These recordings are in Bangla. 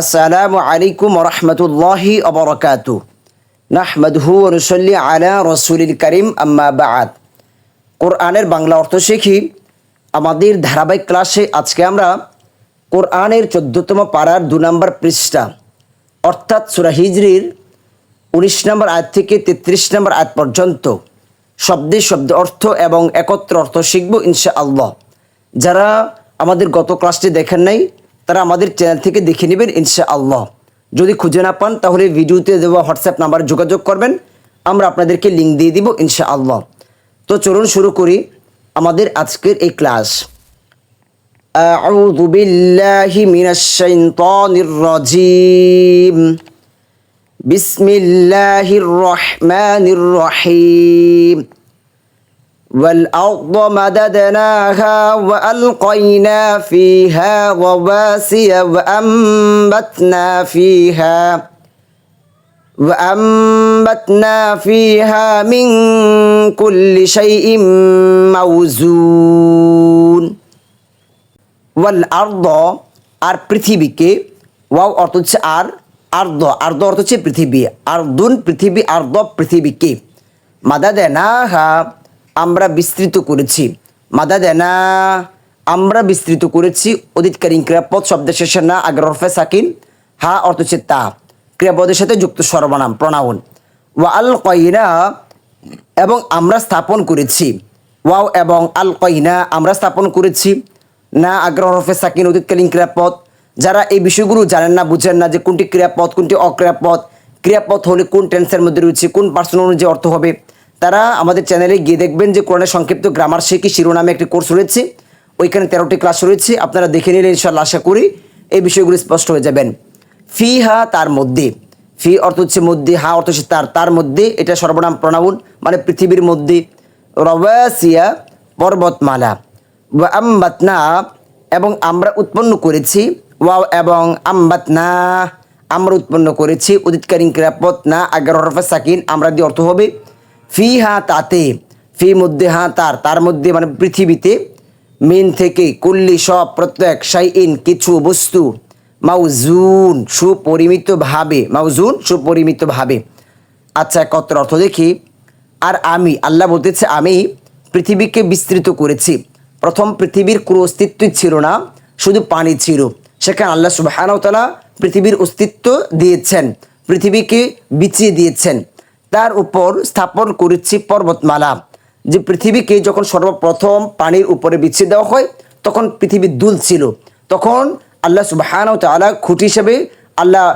আসসালামু আলাইকুম রহমতুল্লাহি অবরকাতু নাহমদহু রসল্লি আলা রসুলিল করিম, আম্মা বাদ। কোরআনের বাংলা অর্থ শিখি, আমাদের ধারাবাহিক ক্লাসে আজকে আমরা কোরআনের চোদ্দতম পাড়ার দু নম্বর পৃষ্ঠা, অর্থাৎ সুরা হিজরির উনিশ নম্বর আয়াত থেকে তেত্রিশ নম্বর আয়াত পর্যন্ত শব্দে শব্দ অর্থ এবং একত্র অর্থ শিখব ইনশা আল্লাহ যারা আমাদের গত ক্লাসটি দেখেন নাই তারা আমাদের চ্যানেল থেকে দেখে নেবেন ইনশা আল্লাহ যদি খুঁজে না পান তাহলে ভিডিওতে দেওয়া হোয়াটসঅ্যাপ নাম্বারে যোগাযোগ করবেন আমরা আপনাদেরকে লিঙ্ক দিয়ে দিব ইনশা আল্লাহ তো চলুন শুরু করি আমাদের আজকের এই ক্লাস أعوذ بالله من الشيطان الرجيم بسم الله الرحمن الرحيم والأرض مددناها وألقينا فيها رواسي وأنبتنا فيها وأنبتنا فيها من كل شيء موزون ওয়াল আর্দ আর পৃথিবীকে ওয়াও অর্থ হচ্ছে আর আর্দ আর্দ অর্থ হচ্ছে পৃথিবী আর্দুন পৃথিবী আর্দ পৃথিবীকে মাদা দেনা হা আমরা বিস্তৃত করেছি। মাদা দেনা আমরা বিস্তৃত করেছি। অদিতকালীন ক্রিয়াপদ শব্দের শেষে না, আগের অর্ফে সাকিন, হা অর্থ হচ্ছে তা। ক্রিয়াপদের সাথে যুক্ত সর্বনাম প্রণাউন ওয়া আল কয়না, এবং আমরা স্থাপন করেছি। ওয়াও এবং আল কয়না, আমরা স্থাপন করেছি। না আগ্রহ হরফে সাকিন অতীতকালীন ক্রিয়াপদ। যারা এই বিষয়গুলো জানেন না, বুঝেন না যে কোনটি ক্রিয়াপদ, কোনটি অক্রিয়াপদ। ক্রিয়াপদ হলে কোন টেন্সের মধ্যে রয়েছে, কোন পার্সন অনুযায়ী অর্থ হবে। তারা আমাদের চ্যানেলে গিয়ে দেখবেন যে কোরআনের সংক্ষিপ্ত গ্রামার শেখি শিরোনামে একটি কোর্স রয়েছে। ওইখানে তেরোটি ক্লাস রয়েছে। আপনারা দেখে নিলে ইনশাল্লাহ আশা করি এই বিষয়গুলো স্পষ্ট হয়ে যাবেন। ফি, হা, তার মধ্যে। ফি অর্থ হচ্ছে মধ্যে, হা অর্থ হচ্ছে তার। তার মধ্যে এটা সর্বনাম প্রণাউন মানে পৃথিবীর মধ্যে। রবাসিয়া পর্বতমালা। আম্বাতনা, এবং আমরা উৎপন্ন করেছি। ওয়াও, এবং আম্বাতনা। আমরা উৎপন্ন করেছি। উদিতকালীন ক্রিয়াপদ না আগের হরফে সাকিন। আমরা দিয়ে অর্থ হবে ফি হা তাতে, ফি মধ্যে হা তার তার মধ্যে মানে পৃথিবীতে, মিন থেকে কুল্লি সব প্রত্যেক সাইন কিছু বস্তু মাউজুন, সুপরিমিতভাবে মাউজুন, সুপরিমিতভাবে। আচ্ছা একত্র অর্থ দেখি। আর আমি, আল্লাহ বলতেছে, আমি পৃথিবীকে বিস্তৃত করেছি। প্রথম পৃথিবীর কোনো অস্তিত্বই ছিল না, শুধু পানি ছিল। সেখানে আল্লাহ সুবাহানতলা পৃথিবীর অস্তিত্ব দিয়েছেন, পৃথিবীকে বিছিয়ে দিয়েছেন। তার উপর স্থাপন করেছি পর্বতমালা। যে পৃথিবীকে যখন সর্বপ্রথম পানির উপরে বিছিয়ে দেওয়া হয়, তখন পৃথিবী দুল ছিল। তখন আল্লাহ সুবাহান তালা খুঁটি হিসেবে আল্লাহ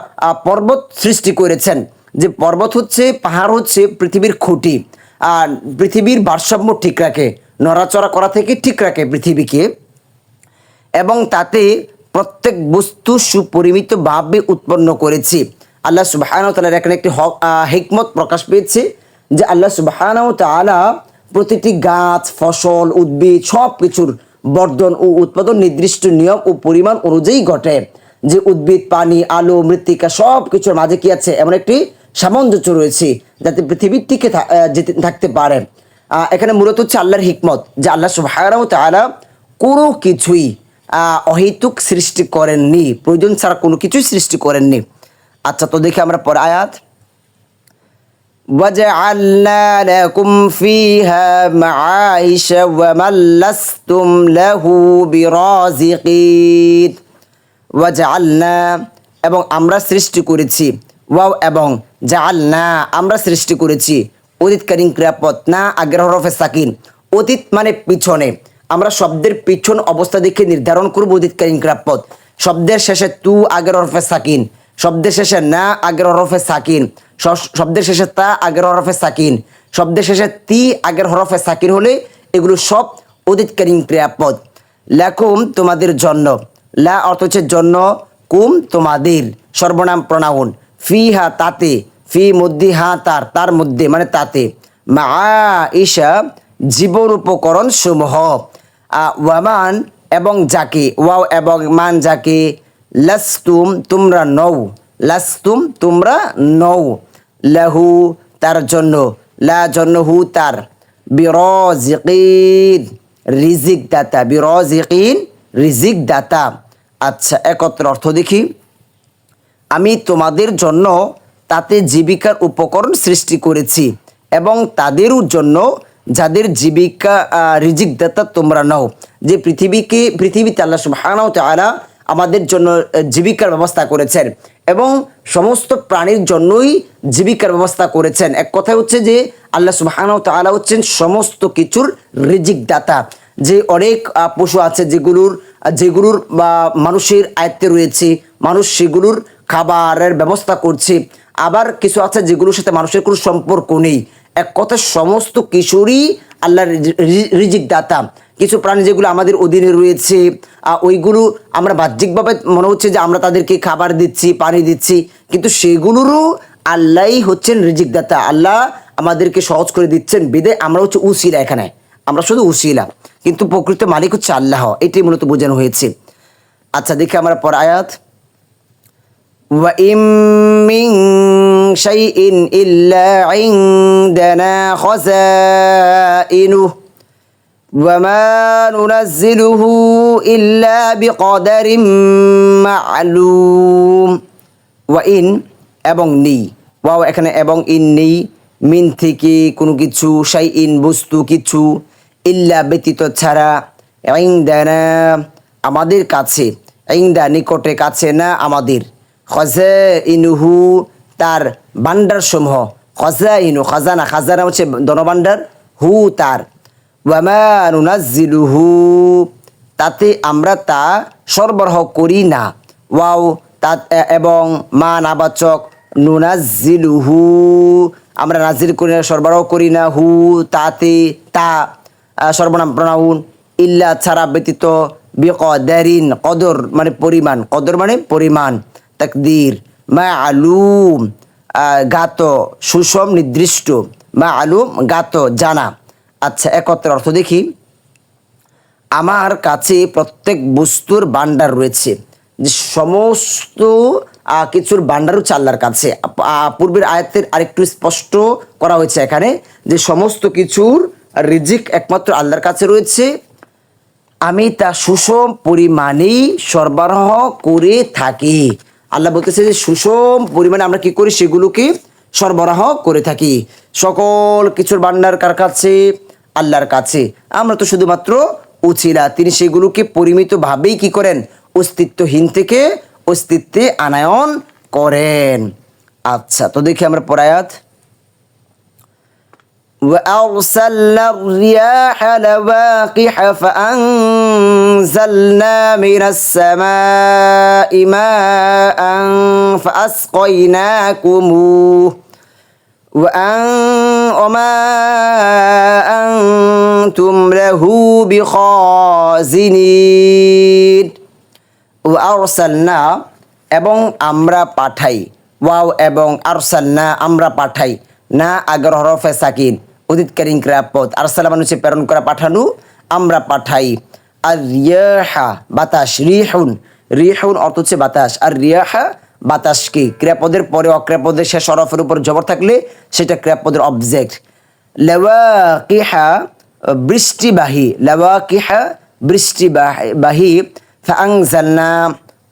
পর্বত সৃষ্টি করেছেন। যে পর্বত হচ্ছে, পাহাড় হচ্ছে পৃথিবীর খুঁটি। আর পৃথিবীর ভারসাম্য ঠিক রাখে, নড়াচড়া করা থেকে ঠিক রাখে পৃথিবীকে। এবং তাতে প্রত্যেক বস্তু সুপরিমিতভাবে উৎপন্ন করেছি। আল্লাহ সুবাহান তালার এখানে একটি হক- হিকমত প্রকাশ পেয়েছে যে আল্লাহ সুবাহান তালা প্রতিটি গাছ, ফসল, উদ্ভিদ সব কিছুর বর্ধন ও উৎপাদন নির্দিষ্ট নিয়ম ও পরিমাণ অনুযায়ী ঘটে। যে উদ্ভিদ, পানি, আলো, মৃত্তিকা সব কিছুর মাঝে কি আছে? এমন একটি সামঞ্জস্য রয়েছে যাতে পৃথিবীর টিকে থাকতে পারে। এখানে মূলত হচ্ছে আল্লাহর হিকমত যে আল্লাহ সুবাহান তালা কোনো কিছুই অহেতুক সৃষ্টি করেননি। প্রয়োজন ছাড়া কোনো কিছুই সৃষ্টি করেননি। আচ্ছা তো দেখি আমরা পরে আয়াত وجعلنا لكم فيها معايش ومن لستم له برازقين وجعلنا এবং আমরা সৃষ্টি করেছি ওয়াও এবং জাআলনা আমরা সৃষ্টি করেছি অতীতকালীন ক্রিয়াপদ না আগের হরফে সাকিন অতীত মানে পিছনে আমরা শব্দের পিছন অবস্থা দেখে নির্ধারণ করব অতীতকালীন ক্রিয়াপদ শব্দের শেষে তু আগের হরফে সাকিন শব্দের শেষে না, আগের হরফে সাকিন। শব্দের শেষে তা, আগের হরফে সাকিন। শব্দের শেষে তি, আগের হরফে সাকিন হলে এগুলো সব অতীতকালীন ক্রিয়াপদ। লেখুম তোমাদের জন্য। লা অর্থ হচ্ছে জন্য, কুম তোমাদের। সর্বনাম প্রণাউন। ফি হা তাতে। ফি মধ্যে হা তার তার মধ্যে মানে তাতে। মা ঈশা জীবন উপকরণ সমূহ। ওয়ামান এবং যাকে, ওয়াও এবং মান যাকে। লাস্তুম তোমরা নও। লাস্তুম তোমরা নও। লাহু তার জন্য। লা জন্য হু তার। বিরজিকিন রিজিক দাতা বিরজিকিন রিজিক দাতা আচ্ছা একত্র অর্থ দেখি। আমি তোমাদের জন্য তাতে জীবিকার উপকরণ সৃষ্টি করেছি এবং তাদেরও জন্য যাদের জীবিকা আহ, রিজিক দাতা তোমরা নাও। যে পৃথিবীকে পৃথিবীতে আল্লাহ তাআলা আমাদের জন্য জীবিকার ব্যবস্থা করেছেন। এবং সমস্ত প্রাণীর জন্যই জীবিকার ব্যবস্থা করেছেন। এক কথা হচ্ছে যে, আল্লাহ সুবহানাহু ওয়া তাআলা হচ্ছেন সমস্ত কিছুর রিজিক দাতা যে অনেক পশু আছে যেগুলোর যেগুলোর, বা মানুষের আয়ত্তে রয়েছে, মানুষ সেগুলোর খাবারের ব্যবস্থা করছে। আবার কিছু আছে যেগুলোর সাথে মানুষের কোনো সম্পর্ক নেই। এক কথা সমস্ত কিশোরই আল্লাহর রিজিক দাতা। কিছু প্রাণী যেগুলো আমাদের অধীনে রয়েছে ওইগুলো আমরা বাহ্যিকভাবে মনে হচ্ছে যে আমরা তাদেরকে খাবার দিচ্ছি, পানি দিচ্ছি, কিন্তু সেগুলোরও আল্লাহই হচ্ছেন রিজিক দাতা। আল্লাহ আমাদেরকে সহজ করে দিচ্ছেন বিদে আমরা হচ্ছে উসিলা এখানে। আমরা শুধু উসিলা, কিন্তু প্রকৃত মালিক হচ্ছে আল্লাহ। এটাই মূলত বোঝানো হয়েছে। আচ্ছা দেখি আমরা পর আয়াত। وإن من شيء إلا عندنا خزائنه وما ننزله إلا بقدر معلوم وإن এবং নেই ওয়াও এখানে এবং ইন নেই মিন থেকে কোনো কিছু সাই ইন বস্তু কিছু ইল্লা ব্যতীত ছাড়া ইংদানা আমাদের কাছে ইংদা নিকটে কাছে না আমাদের খজা ইনুহু তার বান্ডার সমূহ। খজা ইনু খাজানা খাজানা হচ্ছে ধনবান্ডার হু তার। ওয়ামা নুনাজ্জিলুহু, তাতে আমরা তা সরবরাহ করি না। ওয়াও তা এবং মা নাবাচক, নুনাজ্জিলুহু, আমরা নাজিল করি না সরবরাহ করি না, হু, তাতে তা সর্বনাম প্রণাউন। ইল্লা ছাড়া ব্যতীত, বিকদারিন, কদর মানে পরিমাণ। কদর মানে পরিমাণ। তাকদির মা আলুম গাত, সুষম, নির্দিষ্ট মা আলুম গাত, জানা। আচ্ছা একত্র অর্থ দেখি। আমার কাছে প্রত্যেক বস্তুর বান্ডার রয়েছে। যে সমস্ত কিছুর বান্ডার হচ্ছে কাছে। পূর্বের আয়াতের আরেকটু স্পষ্ট করা হয়েছে এখানে। যে সমস্ত কিছুর রিজিক একমাত্র আল্লাহর কাছে রয়েছে। আমি তা সুষম পরিমাণেই সরবরাহ করে থাকি। আল্লাহ বলতেছে যে সুষম পরিমাণে আমরা কি করি সেগুলোকে সরবরাহ করে থাকি সকল কিছুর ভান্ডার কার কাছে আল্লাহর কাছে আমরা তো শুধুমাত্র উচিলা তিনি সেগুলোকে পরিমিতভাবেই কি করেন অস্তিত্বহীন থেকে অস্তিত্বে আনায়ন করেন আচ্ছা তো দেখি আমরা পরায়াত وأرسلنا الرياح لواقح فأنزلنا من السماء ماء فأسقيناكموه وأن وما أنتم له بخازنين وأرسلنا এবং আমরা পাঠাই ওয়াও এবং আরসালনা আমরা পাঠাই না আগর হরফে সাকিন উদিতকারী ক্রিয়াপদ আরসালা মানে হচ্ছে প্রেরণ করা পাঠানো আমরা পাঠাই আর রিয়াহা বাতাস, রিহুন। রিহুন অর্থ হচ্ছে বাতাস। আর রিয়াহা বাতাস কি? ক্রিয়াপদের পরে অক্রিয়াপদের শেষ হরফের উপর জবর থাকলে সেটা ক্রিয়াপদের অবজেক্ট লেওয়াকিহা, বৃষ্টিবাহী। লেওয়াকিহা, বৃষ্টিবাহী। ফাংজালনা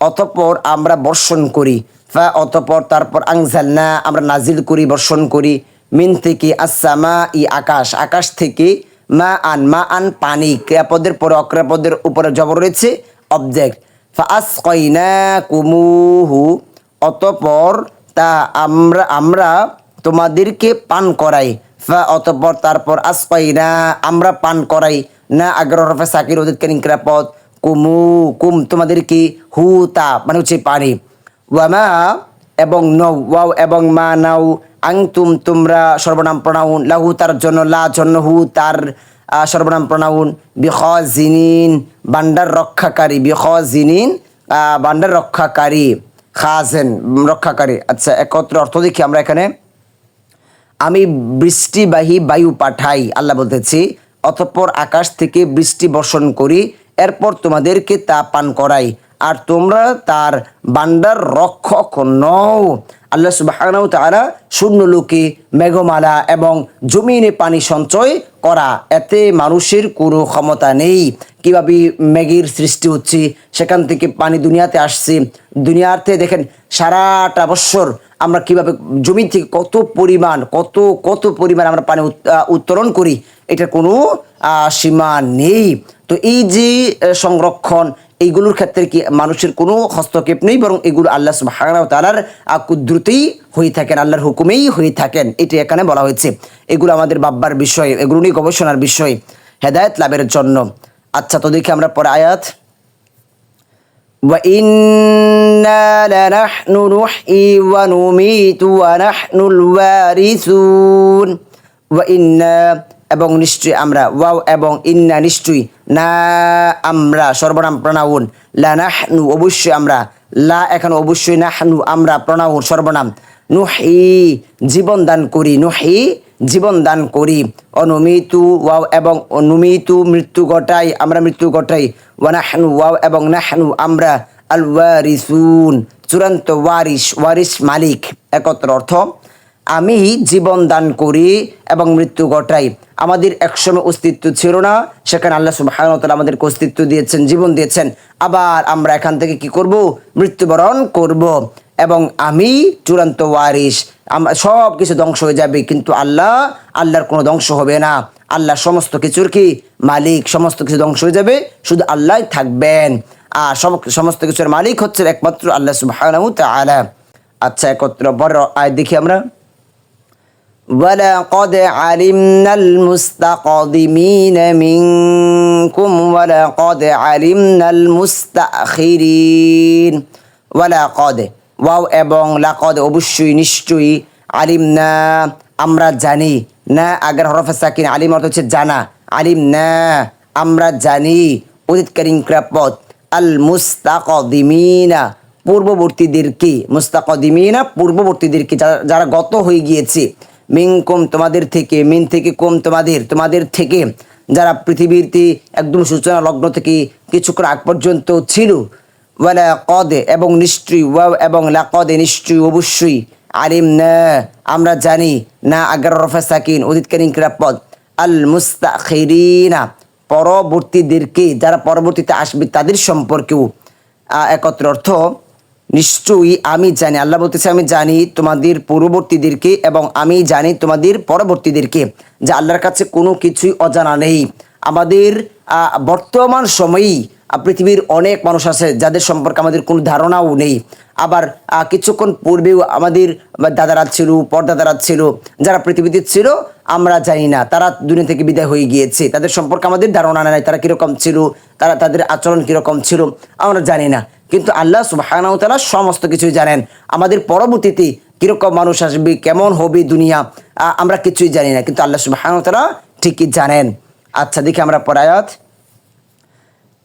অতপর আমরা বর্ষণ করি। ফা, অতপর, তারপর আংজালনা, আমরা নাজিল করি, বর্ষণ করি। মিন থেকে আসামা ই আকাশ। আকাশ থেকে মা আন মা আন পানি, ক্রিয়াপদের পরে অক্রিয়াপদের উপরে জবর রয়েছে অবজেক্ট ফাস কুমুহু অতপর তা আমরা আমরা তোমাদেরকে পান করাই। ফা, অতপর, তারপর আসপাইনা আমরা পান করাই। না, আগ্রহ, রফে, সাকির, ওদের ক্রিয়াপদ? কুমু, কুম তোমাদেরকে হু, তা মানে হচ্ছে পানি। ওয়ামা এবং নৌ ওয়াও এবং মা নাও আং তুম তোমরা সর্বনাম প্রণাউন, লাহু তার জন্য, লা জন্য হু তার সর্বনাম প্রণাউন বিখ জিনিন বান্ডার রক্ষাকারী বিখ জিনিন বান্ডার রক্ষাকারী, খাজেন রক্ষাকারী। আচ্ছা একত্র অর্থ দেখি আমরা এখানে। আমি বৃষ্টিবাহী বায়ু পাঠাই, আল্লাহ বলতেছি, অতঃপর আকাশ থেকে বৃষ্টি বর্ষণ করি, এরপর তোমাদেরকে তা পান করাই, আর তোমরা তার বান্দার রক্ষক নও। আল্লাহ সুবাহানাউ তাআলা শূন্য লোকে মেঘমালা এবং জমিনে পানি সঞ্চয় করা। এতে মানুষের কোনো ক্ষমতা নেই। কীভাবে ম্যাগির সৃষ্টি হচ্ছে, সেখান থেকে পানি দুনিয়াতে আসছে। দুনিয়াতে দেখেন, সারাটা বৎসর আমরা কীভাবে জমি থেকে কত পরিমাণ, কত কত পরিমাণ আমরা পানি উত্তোলন করি, এটার কোনো সীমা নেই। তো এই যে সংরক্ষণ এইগুলোর ক্ষেত্রে কি মানুষের কোনো হস্তক্ষেপ নেই বরং এগুলো আল্লাহ সুবহানাহু ওয়া তাআলার আহ, কুদরতেই হয়ে থাকেন আল্লাহর হুকুমেই হয়ে থাকেন এটি এখানে বলা হয়েছে এগুলো আমাদের বাব্বার বিষয় এগুলো নিয়ে গবেষণার বিষয় হেদায়েত লাভের জন্য আচ্ছা তো দেখি আমরা পরে আয়াত وإنا لنحن نحيي ونميت ونحن الوارثون وإنا এবং নিশ্চয়ই আমরা ওয়াও এবং ইন্না নিশ্চয়ই না আমরা সর্বনাম প্রণাউন, লা নাহনু অবশ্যই আমরা, লা এখন অবশ্যই নাহনু আমরা প্রণাউন, সর্বনাম নুহি জীবন দান করি নুহি জীবন দান করি। অনুমিতু ওয়াও এবং অনুমিতু মৃত্যু ঘটাই, আমরা মৃত্যু ঘটাই। ওয়ানাহনু ওয়াও এবং নাহনু আমরা আল ওয়ারিসুন চূড়ান্ত ওয়ারিস ওয়ারিস মালিক, একত্র অর্থ আমি জীবন দান করি এবং মৃত্যু ঘটাই। আমাদের একসময় অস্তিত্ব ছিল না, সেখানে আল্লাহ তাআলা আমাদেরকে অস্তিত্ব দিয়েছেন, জীবন দিয়েছেন। আবার আমরা এখান থেকে কি করব? মৃত্যুবরণ করব এবং আমি চূড়ান্ত ওয়ারিস সব কিছু ধ্বংস হয়ে যাবে, কিন্তু আল্লাহ, আল্লাহর কোনো ধ্বংস হবে না। আল্লাহ সমস্ত কিছুর কি? মালিক, সমস্ত কিছু ধ্বংস হয়ে যাবে, শুধু আল্লাহ থাকবেন। আর সম- সমস্ত কিছুর মালিক হচ্ছে একমাত্র আল্লাহ তাআলা। আচ্ছা একত্র বড় আয় দেখি আমরা। ولقد علمنا المستقدمين منكم ولقد علمنا المستأخرين ولقد ওয়াও এবং লাকদ অবশ্যই নিশ্চয়ই আলিম না আমরা জানি না আগের হরফে সাকিন আলিম অর্থ হচ্ছে জানা আলিম না আমরা জানি অতীতকালীন ক্রাপত আল মুস্তাকদিমিনা পূর্ববর্তীদেরকে মুস্তাকদিমিনা পূর্ববর্তীদেরকে যারা- যারা গত হয়ে গিয়েছে মিন কম তোমাদের থেকে, মিন থেকে কম তোমাদের তোমাদের থেকে যারা পৃথিবীতে একদম সূচনা লগ্ন থেকে কিছুক্ষণ আগ পর্যন্ত ছিল। ওয়ালা কদে এবং নিশ্চয়ই, ওয়াও এবং লা কদে নিশ্চয়ই, অবশ্যই। আলিম না, আমরা জানি না আগার রফা সাকিন অতীতকালীন ক্রাপদ আল মুস্তাখিরিনা, পরবর্তীদেরকে, যারা পরবর্তীতে আসবে তাদের সম্পর্কেও একত্র অর্থ নিশ্চয়ই আমি জানি। আল্লাহ বলতেছে, আমি জানি তোমাদের পূর্ববর্তীদেরকে এবং আমি জানি তোমাদের পরবর্তীদেরকে, যে আল্লাহর কাছে কোনো কিছুই অজানা নেই। আমাদের বর্তমান সময়েই পৃথিবীর অনেক মানুষ আছে যাদের সম্পর্কে আমাদের কোনো ধারণাও নেই। আবার কিছুক্ষণ পূর্বেও আমাদের দাদারা ছিল, পরদাদারা ছিল, যারা পৃথিবীতে ছিল, আমরা জানি না, তারা দুনিয়া থেকে বিদায় হয়ে গিয়েছে। তাদের সম্পর্কে আমাদের ধারণা নাই, তারা কীরকম ছিল, তারা তাদের আচরণ কীরকম ছিল, আমরা জানি না। কিন্তু আল্লাহ তাআলা সমস্ত কিছুই জানেন। আমাদের পরবর্তীতে কীরকম মানুষ আসবে, কেমন হবে দুনিয়া আমরা কিছুই জানি না, কিন্তু আল্লাহ সুবাহানাউ তাআলা ঠিকই জানেন। আচ্ছা দেখি আমরা পড়ায়াত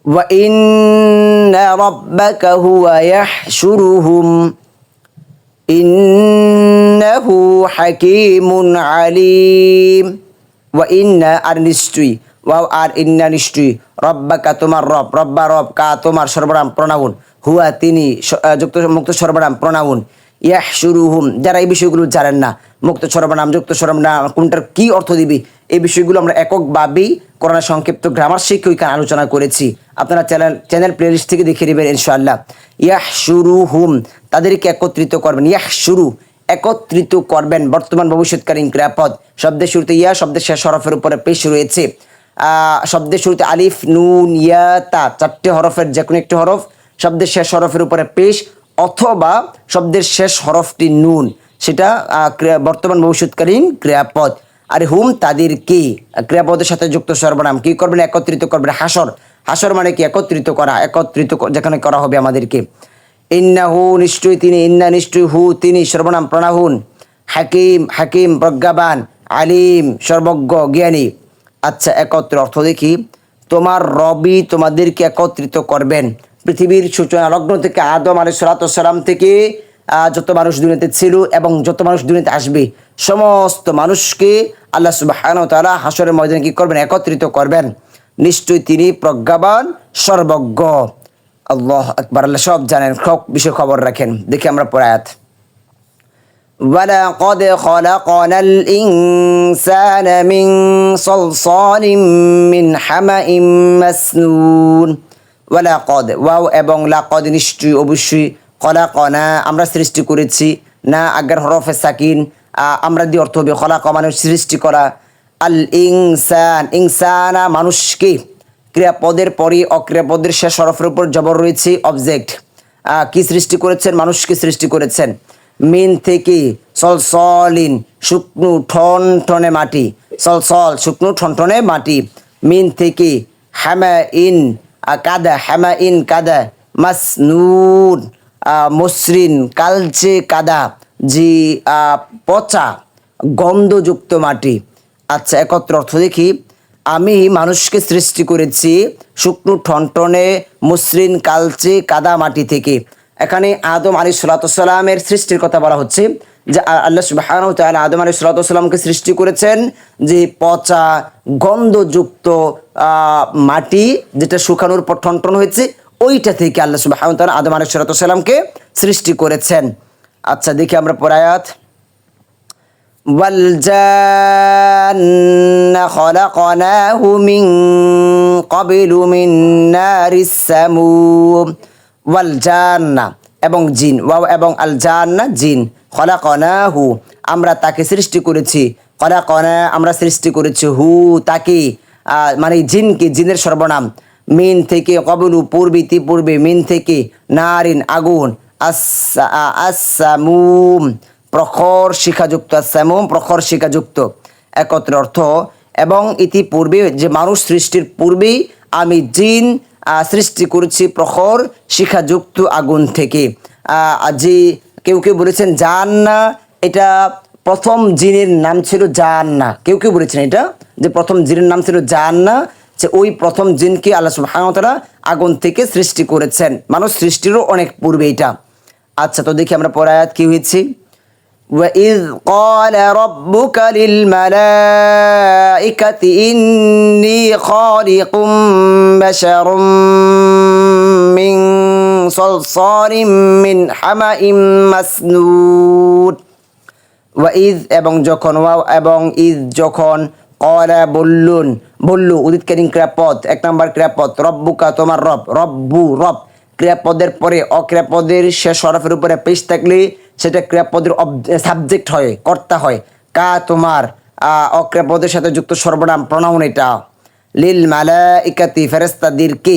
وإن ربك هو يحشرهم إنه حكيم عليم وإن আর নিশ্চয়ই ওয়াও আর ইন্না নিশ্চয়ই রব্বাকা তোমার রব রব্বা রব কা তোমার সর্বনাম প্রণাউন হুয়া তিনি স- আহ, যুক্ত মুক্ত সর্বনাম প্রণাউন ইয়াহ শুরুহুম যারা এই বিষয়গুলো জানেন না, মুক্ত সর্বনাম যুক্ত সর্বনাম কোনটার কি অর্থ দিবি? এই বিষয়গুলো আমরা এককভাবেই করোনা সংক্ষিপ্ত গ্রামার শিক্ষা ওইখানে আলোচনা করেছি। আপনারা চ্যানেল চ্যানেল প্লেলিস্ট থেকে দেখে নেবেন ইনশাআল্লাহ। ইয়াহ শুরু হুম তাদেরকে একত্রিত করবেন। ইয়াহ শুরু একত্রিত করবেন। বর্তমান ভবিষ্যৎকালীন ক্রিয়াপদ, শব্দের শুরুতে ইয়া, শব্দের শেষ হরফের উপরে পেশ রয়েছে। শব্দের শুরুতে আলিফ, নুন, ইয়া, তা, চারটে হরফের যে কোনো একটি হরফ, শব্দের শেষ হরফের উপরে পেশ অথবা শব্দের শেষ হরফটি নুন, সেটা বর্তমান ভবিষ্যৎকালীন ক্রিয়াপদ। আর হুম তাদের কি? ক্রিয়াপদের সাথে যুক্ত সর্বনাম কি করবেন? একত্রিত করবেন। হাসর। হাসর মানে কি? একত্রিত করা। একত্রিত যেখানে করা হবে আমাদেরকে। ইন্না হু নিশ্চয়ই তিনি, ইন্না নিশ্চয়ই হু তিনি, সর্বনাম প্রণাহুন। হাকিম হাকিম, প্রজ্ঞাবান, আলিম, সর্বজ্ঞ, জ্ঞানী। আচ্ছা একত্র অর্থ দেখি। তোমার রবি তোমাদেরকে একত্রিত করবেন। পৃথিবীর সূচনা লগ্ন থেকে আদম আলী সালাম থেকে আহ, যত মানুষ দুনিয়াতে ছিল এবং যত মানুষ দুনিয়াতে আসবে সমস্ত মানুষকে আল্লাহ সুবাহ তালা হাসরের ময়দানে কি করবেন একত্রিত করবেন নিশ্চয়ই তিনি প্রজ্ঞাবান সর্বজ্ঞ আল্লাহ আকবার আল্লাহ সব জানেন সব বিষয়ে খবর রাখেন দেখি আমরা পরে আয়াত ولقد خلقنا الإنسان من صلصال من حمأ مسنون ওয়ালা কদ, ওয়াও এবং লা কদ নিশ্চয়ই অবশ্যই কলা কনা আমরা সৃষ্টি করেছি, না আগের হরফে সাকিন আমরা দিয়ে অর্থ হবে কলা মানুষ সৃষ্টি করা। আল ইংসান ইংসানা মানুষকে ক্রিয়াপদের পরই অক্রিয়াপদের শেষ হরফের উপর জবর রয়েছে অবজেক্ট কি সৃষ্টি করেছেন? মানুষকে সৃষ্টি করেছেন। মিন থেকে সল সলসলিন, শুকনু ঠন ঠনে মাটি। সলসল, শুকনো ঠনঠনে মাটি। মিন থেকে হ্যামা ইন কাদা হ্যামা ইন কাদা মাসনুন মসৃণ, কালচে কাদা, জি পচা, গন্ধযুক্ত মাটি। আচ্ছা একত্র অর্থ দেখি। আমি মানুষকে সৃষ্টি করেছি শুকনো ঠনটনে মসৃণ কালচে কাদা মাটি থেকে। এখানে আদম আলী সালাতামের সৃষ্টির কথা বলা হচ্ছে। যে আ- আল্লাহ সুবাহ আদম আলী সালাতামকে সৃষ্টি করেছেন যে পচা গন্ধযুক্ত আহ, মাটি যেটা শুকানোর পর ঠনটন হয়েছে ওইটা থেকে আল্লাহ সুবাহ আদম আলী সালাতামকে সৃষ্টি করেছেন আচ্ছা দেখি আমরা পরায়াত والجان خلقناه من قبل من نار السموم والجان এবং জিন ওয়াও এবং আল জান্না জিন খলাকনাহু, আমরা তাকে সৃষ্টি করেছি। খলাকনা, আমরা সৃষ্টি করেছি হু, তাকে মানে জিনকে, জিনের সর্বনাম। মিন থেকে কবলু পূর্বিতি পূর্বে মিন থেকে নারিন, আগুন। আস- আসামুম প্রখর শিখাযুক্ত স্যামুম প্রখর শিখাযুক্ত। একত্র অর্থ, এবং ইতিপূর্বে যে মানুষ সৃষ্টির পূর্বেই আমি জিন সৃষ্টি করেছি প্রখর শিখাযুক্ত আগুন থেকে। যে কেউ কেউ বলেছেন জান না এটা প্রথম জিনের নাম ছিল জান না কেউ কেউ বলেছেন এটা যে প্রথম জিনের নাম ছিল জান না যে ওই প্রথম জিনকে আল্লাহ সুবহানাহু আগুন থেকে সৃষ্টি করেছেন মানুষ সৃষ্টিরও অনেক পূর্বে এটা আচ্ছা তো দেখি আমরা পরে আয়াত কি হয়েছে وإذ قال ربك للملائكة إني خالق بشر من صلصال من حمأ مسنون ওয়াইদ এবং যখন ওয়াও এবং ঈদ যখন কলা বললুন বললু উদিতকালীন ক্রিয়াপদ এক নম্বর ক্রিয়াপদ রব্বুকা তোমার রব রব্বু রব ক্রিয়াপদের পরে অক্রিয়াপদের শেষ হরফের উপরে পেশ থাকলে সেটা ক্রিয়াপদের সাবজেক্ট হয় কর্তা হয় কা তোমার আহ, অক্রিয়াপদের সাথে যুক্ত সর্বনাম প্রণাউন এটা লিল মালা ইকাতি ফেরেস্তাদিরকে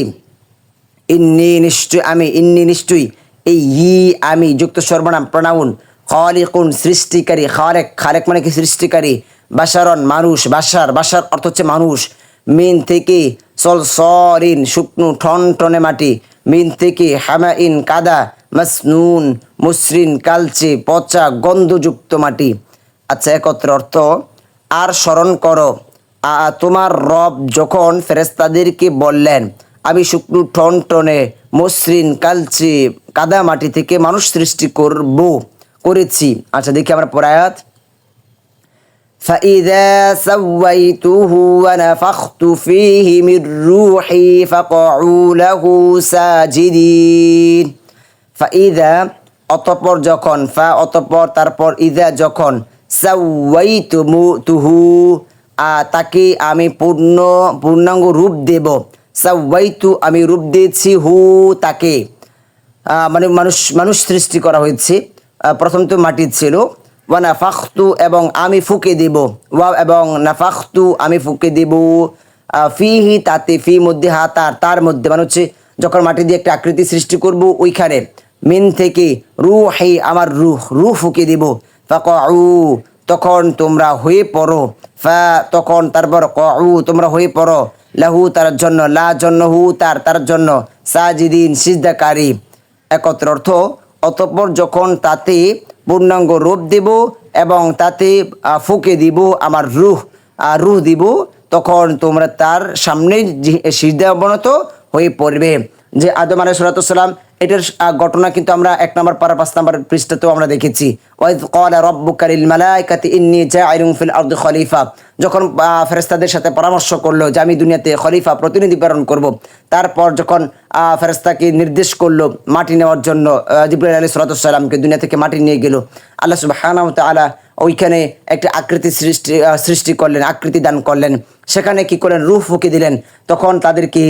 ইন্নি নিশ্চয়, আমি ইন্নি নিশ্চয়ই এই ই, আমি যুক্ত সর্বনাম প্রনাউন খালিকুন সৃষ্টিকারী, খালেক খালেক মানে কি সৃষ্টিকারী? বাসারন মানুষ বাসার বাসার অর্থ হচ্ছে মানুষ। মিন থেকে সল সরিন, শুকনো ঠন টনে মাটি। মিন থেকে হামা ইন কাদা, মাসনুন, মসৃণ কালচে, পচা গন্ধযুক্ত মাটি। আচ্ছা একত্র অর্থ, আর স্মরণ করো তোমার রব যখন ফেরেস্তাদেরকে বললেন আমি শুকনো টন টনে মসৃণ কালচে কাদা মাটি থেকে মানুষ সৃষ্টি করব করেছি আচ্ছা দেখি আমরা পরায়াত فإذا سويته ونفخت فيه من روحي فقعوا له ساجدين فإذا অতপর যখন ফা অতপর তারপর ইদা যখন সাওয়াইতুমু তুহু আ, তাকে আমি পূর্ণ পূর্ণাঙ্গ রূপ দেব সাওয়াইতু, আমি রূপ দিয়েছি হু, তাকে। মানে মানুষ মানুষ সৃষ্টি করা হয়েছে। প্রথম তো মাটি ছিল। ওয়া নাফাখতু, এবং আমি ফুকে দেব। ওয়া, এবং নাফাখতু, আমি ফুকে দেব। ফিহি, তাতে ফি মধ্যে, হা, তার তার মধ্যে। মানে হচ্ছে, যখন মাটি দিয়ে একটা আকৃতি সৃষ্টি করব, ওইখানে। মিন থেকে রু হে আমার রুহ রুহ ফুকে দেব। ফাকউ তখন তোমরা হয়ে পড়ো। তখন তারপর কউ, তোমরা হয়ে পড়ো। লাহু, তার জন্য, লা জন্য, হু, তার তার জন্য। সাজিদিন, সিজদাকারী। একত্র অর্থ, অতঃপর যখন তাতে পূর্ণাঙ্গ রূপ দেব এবং তাতে ফুকে দিব আমার রুহ রুহ দিব, তখন তোমরা তার সামনে সিজদা অবনত হয়ে পড়বে। যে আদম আলাই সালাম এটার ঘটনা কিন্তু আমরা এক নম্বর পারা পাঁচ নম্বর পৃষ্ঠাতেও আমরা দেখেছি। ওয়াইদ ক্বালা রাব্বুকা লিল মালাইকাতি ইন্নী জাইলুন ফিল আরদি খলিফা। যখন আহ, ফেরেশতাদের সাথে পরামর্শ করল যে আমি দুনিয়াতে খলিফা প্রতিনিধি প্রেরণ করব তারপর যখন আহ, ফেরেশতাকে নির্দেশ করল মাটি নেওয়ার জন্য জিব্রাইল আলাইহিস সালামকে দুনিয়া থেকে মাটি নিয়ে গেল আল্লাহ সুবহানাহু ওয়া তাআলা ওইখানে একটা আকৃতি সৃষ্টি সৃষ্টি করলেন আকৃতি দান করলেন। সেখানে কি করলেন? রূহ ফুঁকে দিলেন। তখন তাদেরকে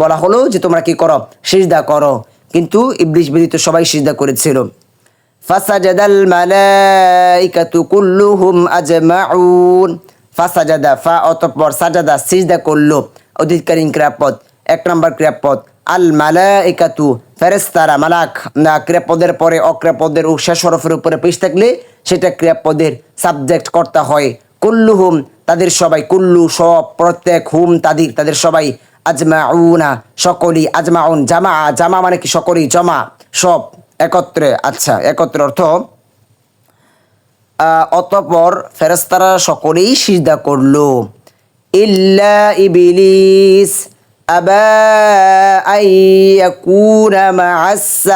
বলা হলো যে তোমরা কি করো? সিজদা করো। কিন্তু ইবলিশ ব্যতীত সবাই সিজদা করেছিল। ফাসাজাদাল মালাইকাতু কুল্লুহুম আজমাউন। ফাসাজাদা ফা, অতঃপর সাজাদা সিজদা করল অধিকারী ক্রিয়াপদ। এক নম্বর ক্রিয়াপদ, আল মালাইকাতু ফেরেস্তারা মালাক, না, ক্রিয়াপদের পরে অক্রিয়াপদের ও শেষ হরফের উপরে পেশ থাকলে সেটা ক্রিয়াপদের সাবজেক্ট করতে হয়। কুল্লুহুম, তাদের সবাই, কুল্লু সব, প্রত্যেক হুম, তাদের তাদের সবাই আজমাউনা, সকলই আজমাউন, জামা জামা মানে কি? জমা, সব একত্রে আচ্ছা একত্রে অর্থ অতঃপর ফেরেস্তারা সকলেই সিজদা করল। ইল্লা ইবিলিস আবা আইয়াকুনা মা'আস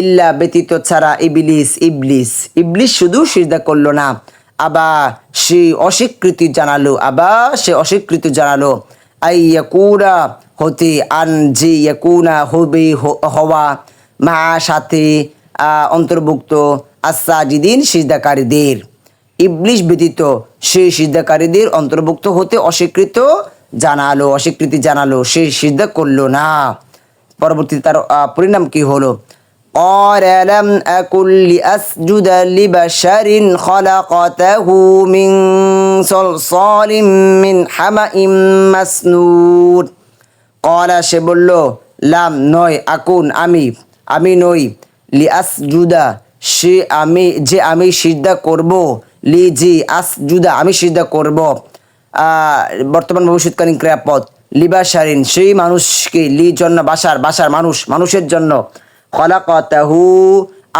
ইল্লা ব্যতীত ছাড়া ইবলিস ইবলিস ইবলিস শুধু সিজদা করল না। আবা, সে অস্বীকৃতি জানালো। আবা, সে অস্বীকৃতি জানালো। আইয়াকুনা, হতে আন যে ইয়াকুনা হবে হওয়া। মা সাথে অন্তর্ভুক্ত আসাজিদিন সিজদাকারীদের। ইবলিশ ব্যতীত সেই সিজদাকারীদের অন্তর্ভুক্ত হতে অস্বীকৃত জানালো, অস্বীকৃতি জানালো। সে সিজদা করল না। পরবর্তীতে তার পরিণাম কি হলো? قال لم أكن لأسجد لبشر خلقته من صلصال من حمأ مسنون কলা সে বলল লাম নয় আকুন আমি আমি নই লি আস জুদা সে আমি যে আমি সিদ্ধা করব লি জি আস জুদা আমি সিদ্ধা করব আহ, বর্তমান ভবিষ্যৎকালীন ক্রিয়াপদ লিবাসারিন সেই মানুষকে লি জন্য বাসার বাসার মানুষ মানুষের জন্য খলাকতাহু,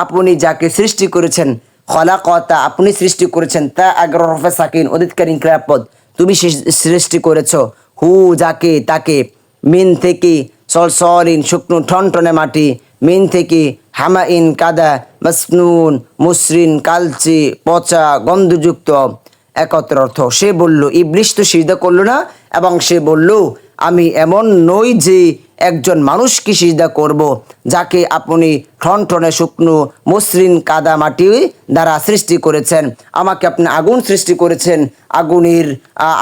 আপনি যাকে সৃষ্টি করেছেন, খলাকতা আপনি সৃষ্টি করেছেন, তা আগ্রহে সাকিন অদিতকালীন ক্রিয়াপদ তুমি সৃষ্টি করেছ। হু, যাকে, তাকে, মিন থেকে সলসলিন, শুকনো ঠনটনে মাটি, মিন থেকে হামাইন, কাদা, মাসনুন, মুসরিন, কালচে, পচা, গন্ধযুক্ত, একত্র অর্থ। সে বলল, ইবলিশ তো সিজদা করল না এবং সে বলল, আমি এমন নই যে একজন মানুষকে সিজদা করব, যাকে আপনি ঠনঠনে শুকনো মসৃণ কাদা মাটি দ্বারা সৃষ্টি করেছেন। আমাকে আপনি আগুন সৃষ্টি করেছেন, আগুনের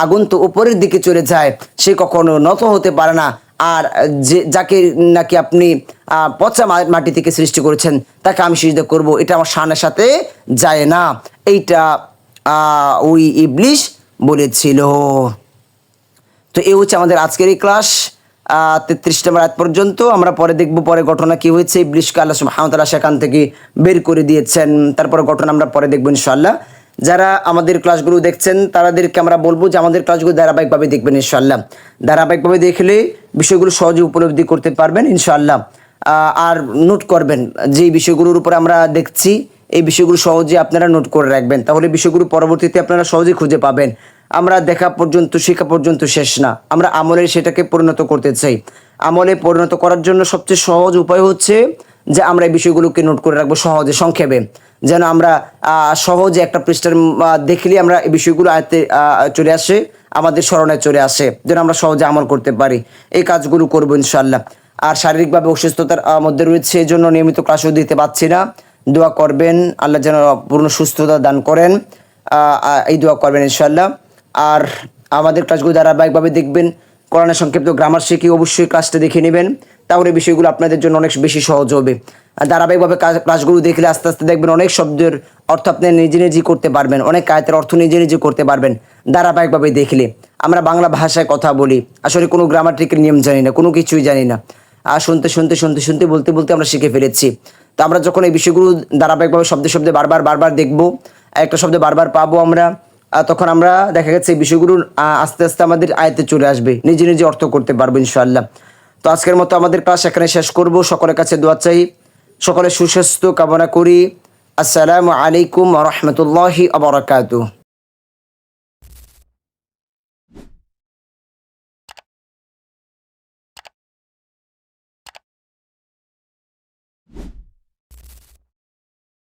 আগুন তো উপরের দিকে চলে যায়, সে কখনো নত হতে পারে না। আর যে, যাকে নাকি আপনি পচা মাটি থেকে সৃষ্টি করেছেন, তাকে আমি সিজদা করব, এটা আমার শানের সাথে যায় না। এইটা ওই ইবলিশ বলেছিল। তো এই হচ্ছে আমাদের আজকের এই ক্লাস। তেত্রিশ নম্বর আজ পর্যন্ত আমরা পরে দেখব পরে ঘটনা কি হয়েছে। ইবলিশকে আল্লাহ সুবহানাহু সেখান থেকে বের করে দিয়েছেন। তারপরে ঘটনা আমরা পরে দেখব ইনশাল্লাহ যারা আমাদের ক্লাসগুলো দেখছেন তাদেরকে আমরা বলব যে আমাদের ক্লাসগুলো ধারাবাহিকভাবে দেখবেন ইনশাল্লাহ ধারাবাহিকভাবে দেখলে বিষয়গুলো সহজে উপলব্ধি করতে পারবেন ইনশাল্লাহ আর নোট করবেন যে বিষয়গুলোর উপর আমরা দেখছি, এই বিষয়গুলো সহজে আপনারা নোট করে রাখবেন। তাহলে বিষয়গুলো পরবর্তীতে আপনারা সহজে খুঁজে পাবেন। আমরা দেখা পর্যন্ত শেখা পর্যন্ত শেষ না। আমরা আমলে সেটাকে পরিণত করতে চাই। আমলে পরিণত করার জন্য সবচেয়ে সহজ উপায় হচ্ছে যে আমরা এই বিষয়গুলোকে নোট করে রাখব সহজে সংক্ষেপে। যেন আমরা সহজে একটা পৃষ্ঠার দেখলে আমরা এই বিষয়গুলো আয়ত্তে আহ, চলে আসে আমাদের স্মরণে চলে আসে যেন আমরা সহজে আমল করতে পারি। এই কাজগুলো করব ইনশাল্লাহ আর শারীরিকভাবে অসুস্থতার মধ্যে রয়েছে এই জন্য নিয়মিত ক্লাসও দিতে পারছি না। দোয়া করবেন আল্লাহ যেন পূর্ণ সুস্থতা দান করেন। এই দোয়া করবেন ইনশাল্লাহ আর আমাদের ক্লাসগুলো ধারাবাহিকভাবে দেখবেন। কোরআনের সংক্ষিপ্ত গ্রামার শিখে অবশ্যই ক্লাসটা দেখে নেবেন। তাহলে বিষয়গুলো আপনাদের জন্য অনেক বেশি সহজ হবে। আর ধারাবাহিকভাবে ক্লাসগুলো দেখলে আস্তে আস্তে দেখবেন অনেক শব্দের অর্থ আপনি নিজে নিজেই করতে পারবেন। অনেক কায়তের অর্থ নিজে নিজে করতে পারবেন ধারাবাহিকভাবে দেখলে। আমরা বাংলা ভাষায় কথা বলি। আসলে কোনো গ্রামাটিকের নিয়ম জানি না, কোনো কিছুই জানি না। আর শুনতে শুনতে শুনতে শুনতে, বলতে বলতে আমরা শিখে ফেলেছি। তো আমরা যখন এই বিষয়গুলো ধারাবাহিকভাবে শব্দে শব্দে বারবার বারবার দেখব, একটা শব্দ বারবার পাবো আমরা তখন আমরা দেখা গেছে এই বিষয়গুলো আস্তে আস্তে আমাদের আয়তে চলে আসবে। নিজে নিজে অর্থ করতে পারব ইনশাল্লাহ তো আজকের মতো আমাদের ক্লাস এখানে শেষ করব। সকলের কাছে দোয়া চাই। সকলে সুস্বাস্থ্য কামনা করি। আসসালামু আলাইকুম রহমতুল্লাহি আবরাকাতুহ